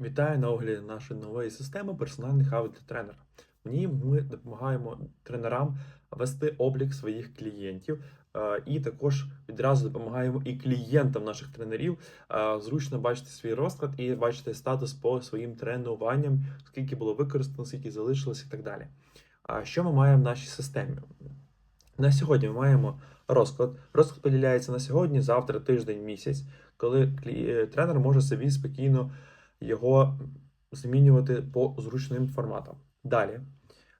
Вітаю на огляді нашої нової системи персональних аудіотренера. В ній ми допомагаємо тренерам вести облік своїх клієнтів, е, і також відразу допомагаємо і клієнтам наших тренерів е, зручно бачити свій розклад і бачити статус по своїм тренуванням, скільки було використано, скільки залишилось і так далі. А що ми маємо в нашій системі? На сьогодні ми маємо розклад. Розклад поділяється на сьогодні, завтра, тиждень, місяць, коли е, тренер може собі спокійно його змінювати по зручним форматам. Далі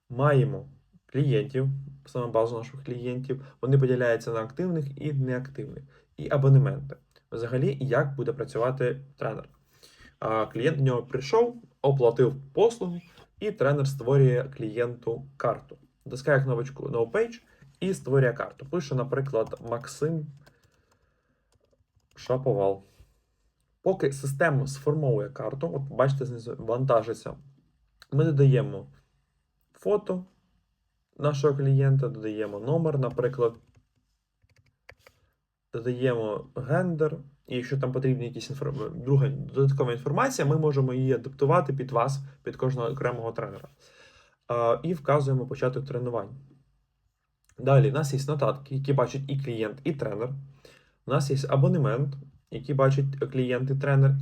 маємо клієнтів, саме базу наших клієнтів. Вони поділяються на активних і неактивних, і абонементи. Взагалі, як буде працювати тренер. Клієнт до нього прийшов, оплатив послугу, і тренер створює клієнту карту. Натискає кнопочку No Page і створює карту. Пише, наприклад, Максим Шаповал. Поки система сформовує карту, от бачите, знизу вантажиться, ми додаємо фото нашого клієнта, додаємо номер, наприклад, додаємо гендер, і якщо там потрібна якісь інформ... друга додаткова інформація, ми можемо її адаптувати під вас, під кожного окремого тренера. І вказуємо початок тренувань. Далі, у нас є нотатки, які бачать і клієнт, і тренер. У нас є абонемент, який бачить клієнт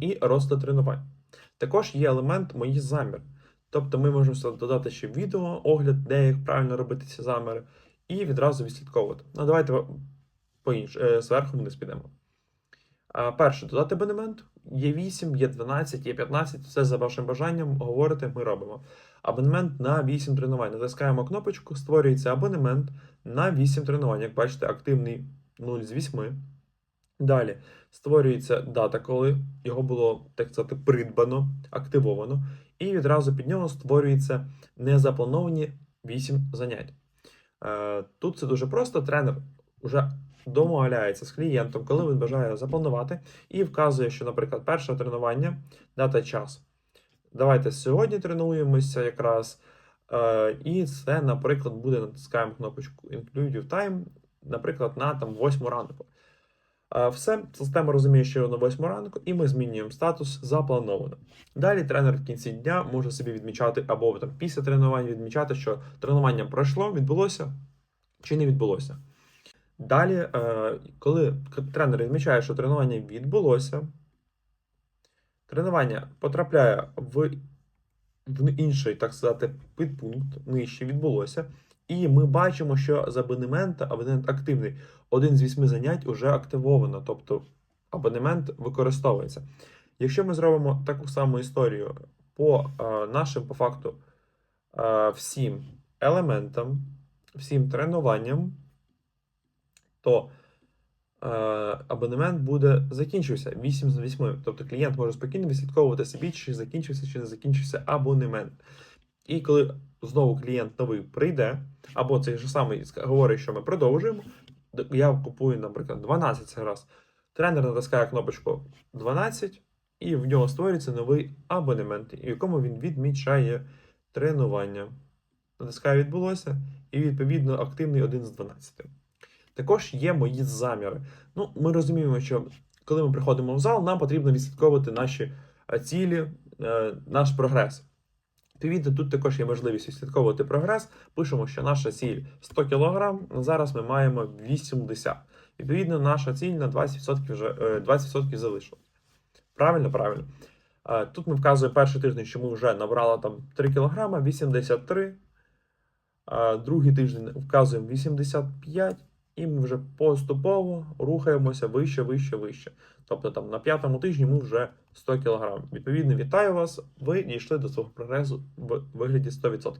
і розклад тренувань. Також є елемент мої замір. Тобто ми можемо додати ще відео, огляд, де як правильно робити ці заміри, і відразу відслідковувати. Ну, давайте по інш... е, зверху вниз підемо. Перше, додати абонемент. Є 8, є 12, є 15, все за вашим бажанням, говорите, ми робимо. Абонемент на 8 тренувань. Натискаємо кнопочку, створюється абонемент на 8 тренувань. Як бачите, активний 0 з 8. Далі створюється дата, коли його було, так сказати, придбано, активовано, і відразу під нього створюється незаплановані 8 занять. Е, Тут це дуже просто. Тренер вже домовляється з клієнтом, коли він бажає запланувати, і вказує, що, наприклад, перше тренування, дата час. Давайте сьогодні тренуємося якраз. Е, І це, наприклад, буде натискаємо кнопочку Include Time, наприклад, на там 8 ранку. Все, система розуміє, що на 8 ранку, і ми змінюємо статус заплановано. Далі тренер в кінці дня може собі відмічати або там після тренувань відмічати, що тренування пройшло, відбулося чи не відбулося. Далі, е, коли тренер відмічає, що тренування відбулося, тренування потрапляє в інший, так сказати, підпункт, нижче відбулося. І ми бачимо, що з абонемента абонемент активний. Один з вісьми занять вже активовано, тобто абонемент використовується. Якщо ми зробимо таку саму історію по е, нашим, по факту, е, всім елементам, всім тренуванням, то е, абонемент буде закінчився 8 з 8. Тобто клієнт може спокійно відслідковувати собі, чи закінчився, чи не закінчився абонемент. І коли знову клієнт новий прийде, або цей же самий говорить, що ми продовжуємо, я купую, наприклад, 12 цей раз. Тренер натискає кнопочку 12, і в нього створюється новий абонемент, в якому він відмічає тренування. Натискає відбулося, і відповідно активний один з 12. Також є мої заміри. Ну, ми розуміємо, що коли ми приходимо в зал, нам потрібно відслідковувати наші е, цілі, е, наш прогрес. Відповідно, тут також є можливість відслідковувати прогрес. Пишемо, що наша ціль 100 кг, зараз ми маємо 80. Відповідно, наша ціль на 20% вже е, 20% залишилась. Правильно, правильно. Е, Тут ми вказуємо перший тиждень, що ми вже набрали там 3 кг, 83. Е, Другий тиждень вказуємо 85, і ми вже поступово рухаємося вище, вище, вище. Тобто там на п'ятому тижні ми вже 100 кг. Відповідно, вітаю вас, ви дійшли до свого прогресу в вигляді 100%.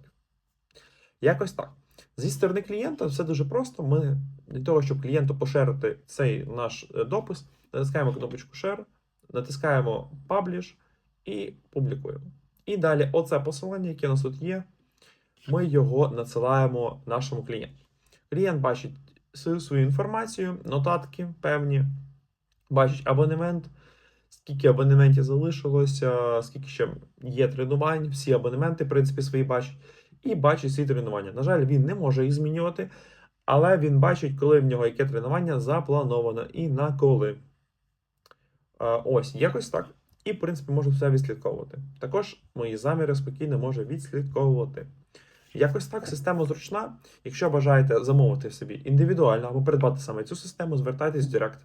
Якось так. Зі сторони клієнта все дуже просто. Ми для того, щоб клієнту поширити цей наш е, допис, натискаємо кнопочку Share, натискаємо Publish і публікуємо. І далі, оце посилання, яке у нас тут є, ми його надсилаємо нашому клієнту. Клієнт бачить свою, свою інформацію, нотатки певні, бачить абонемент, скільки абонементів залишилося, скільки ще є тренувань, всі абонементи, в принципі, свої бачить, і бачить всі тренування. На жаль, він не може їх змінювати, але він бачить, коли в нього яке тренування заплановано і на коли. Ось, якось так. і, в принципі, можу все відслідковувати. Також мої заміри спокійно може відслідковувати. Якось так система зручна. Якщо бажаєте замовити собі індивідуально або придбати саме цю систему, звертайтесь в Директ.